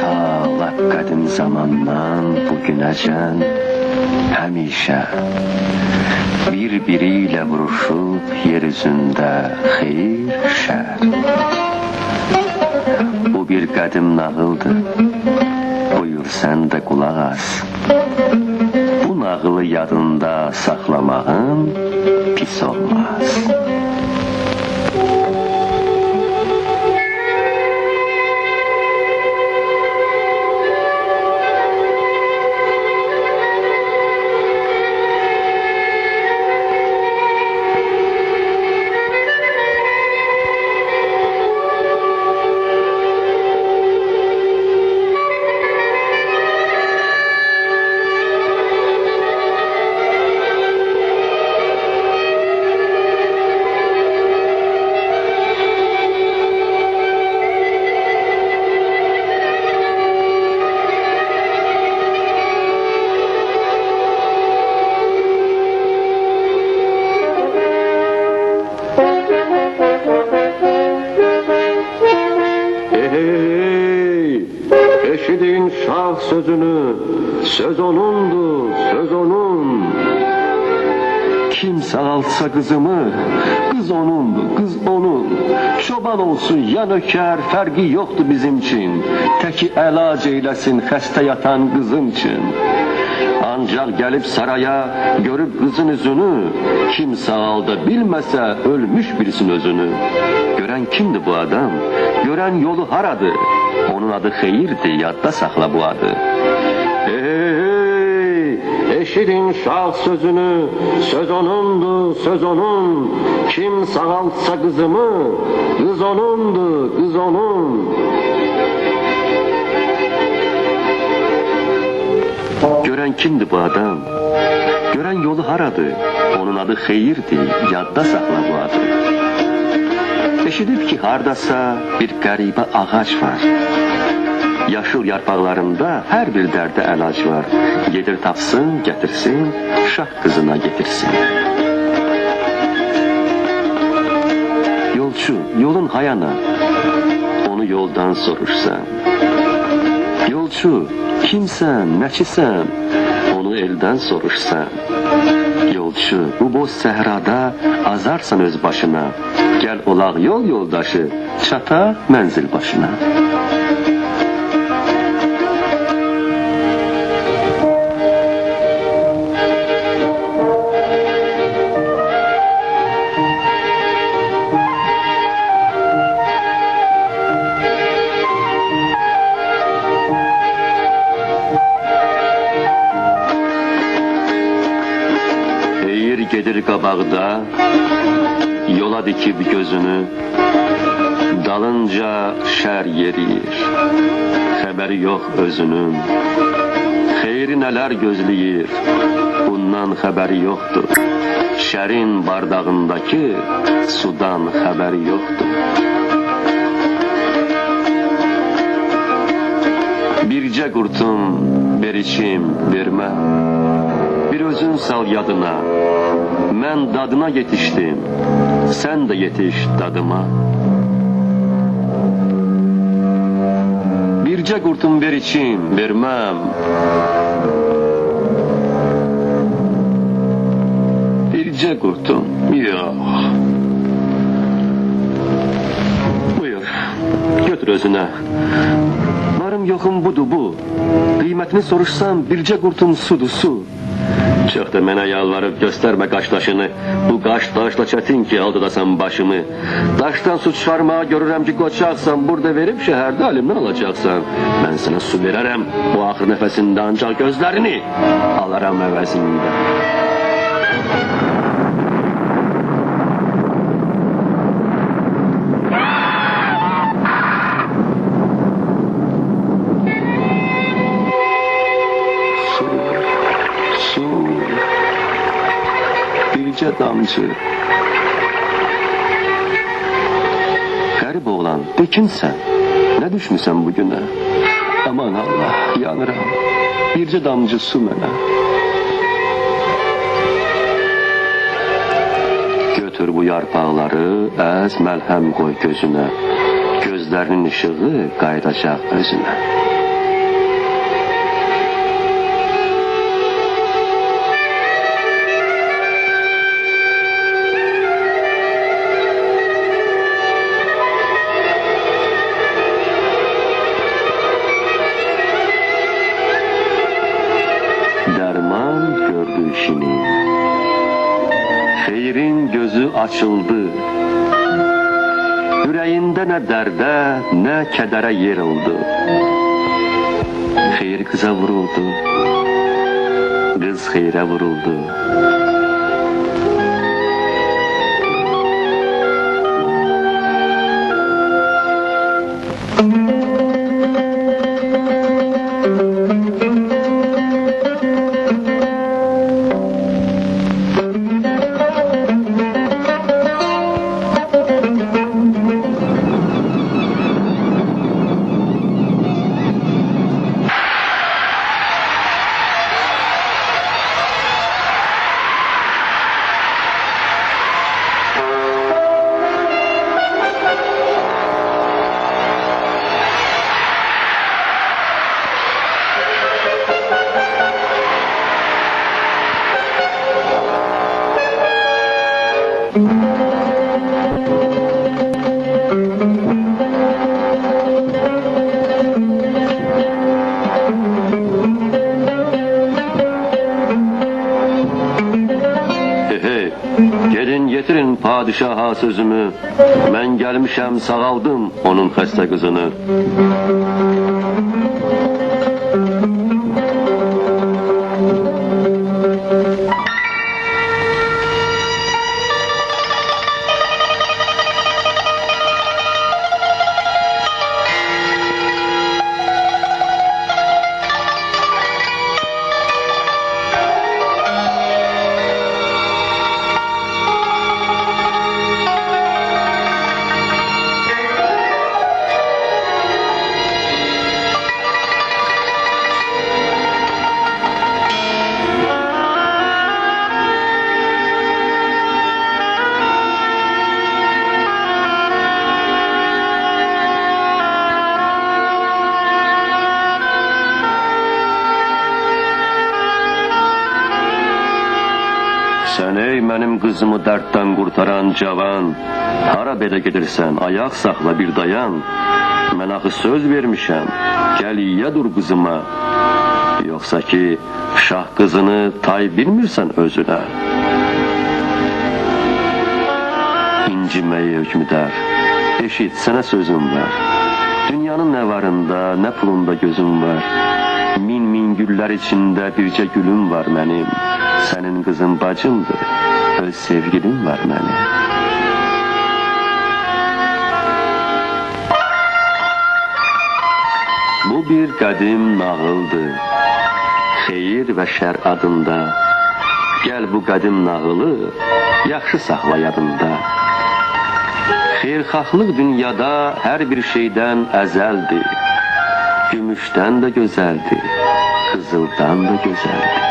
Ta qədim zamandan bugünəcən həmişə bir-biri ilə vuruşub yer üzündə xeyir, şər. Bu bir qədim nağıldır. Buyur sən də qulaq as. Bu nağılı yadında saxlamağın pis olmaz. Eşidin şah sözünü, söz onundu, söz onun. Kim sağaltsa kızımı, kız onundu, kız onun. Çoban olsun ya nöker, fərqi yoktu bizim için. Teki elac eylesin xəstə yatan kızım için. Ancak gelip saraya görüp kızın üzünü, kim sağalda bilmese ölmüş birisin özünü. Gören kimdi bu adam? Gören yolu haradı? Onun adı Xeyirdi, yadda sakla bu adı. Hey, eşidin şah sözünü, söz onundu, söz onun. Kim sağaltsa kızımı, kız onundu, kız onun. Gören kimdi bu adam? Gören yolu haradı? Onun adı Xeyirdi, yadda sakla bu adı. Eşidib ki, hardasa bir qəribə ağac var. Yaşıl yarpaqlarında hər bir dərdə əlac var. Gedir tapsın, gətirsin, şah qızına getirsin. Yolçu, yolun hayana, onu yoldan soruşsan. Yolçu, kimsən, nəçisən, onu eldən soruşsan. Yolçu, bu boz səhrada azarsan öz başına. Gəl olaq yol yoldaşı, çata mənzil başına. Gedir qabaqda, yola dikib gözünü, dalınca şər yeriyir, xəbəri yox özünün. Xeyri nələr gözləyir, bundan xəbəri yoxdur. Şərin bardağındakı sudan xəbəri yoxdur. Bircə qurtum ver içim, vermə. Bir özün sal yadına. Mən dadına yetişdim. Sən də yetiş dadıma. Bircə qurtum ver içim, verməm. Bircə qurtum, yox. Buyur, götür özünə. Varım yoxum budur bu. Qiymətini soruşsam bircə qurtum sudur su. Çox da mənə yalvarıb göstərmə qaş daşını. Bu qaş daşla çətin ki aldıdasan başımı. Daşdan su çıxarmağa görürəm ki qoçaqsan. Burada verib şəhərdə əlimdən alacaqsan. Mən sənə su verərəm. Bu axır nəfəsində ancaq gözlərini alaram əvəzində. Damcı. Qərib oğlan, de kimsən? Nə düşmüsən bu günə? Aman Allah, yanıram. Bircə damcı su mənə. Götür bu yarpaqları, əz məlhəm qoy gözünə. Gözlərinin işığı qayıdacaq özünə. Gördü işini. Xeyrin gözü açıldı. Ürəyində nə dərdə, nə kədərə yer oldu. Xeyir qıza vuruldu. Qız xeyrə vuruldu. Padişaha sözümü. Ben gelmişem sağaldım onun xəstə kızını. Sen ey benim kızımı dertten kurtaran cavan, hara belə gedirsən, ayaq saxla bir dayan. Mən axı söz vermişəm, gəl yiyə dur qızıma. Yoxsa ki, şah qızını tay bilmirsən özünə. İnciməyi hökmüdar, eşit sənə sözüm var. Dünyanın nə varında, nə pulunda gözüm var. Min min güllər içində bircə gülüm var mənim. Sənin qızın bacımdır, öz sevgilim var mənim. Bu bir qədim nağıldır. Xeyir və şər adında. Gəl bu qədim nağılı yaxşı saxla yadında. Xeyirxahlıq dünyada hər bir şeydən əzəldir. Gümüşdən də gözəldir, qızıldan da gözəldir.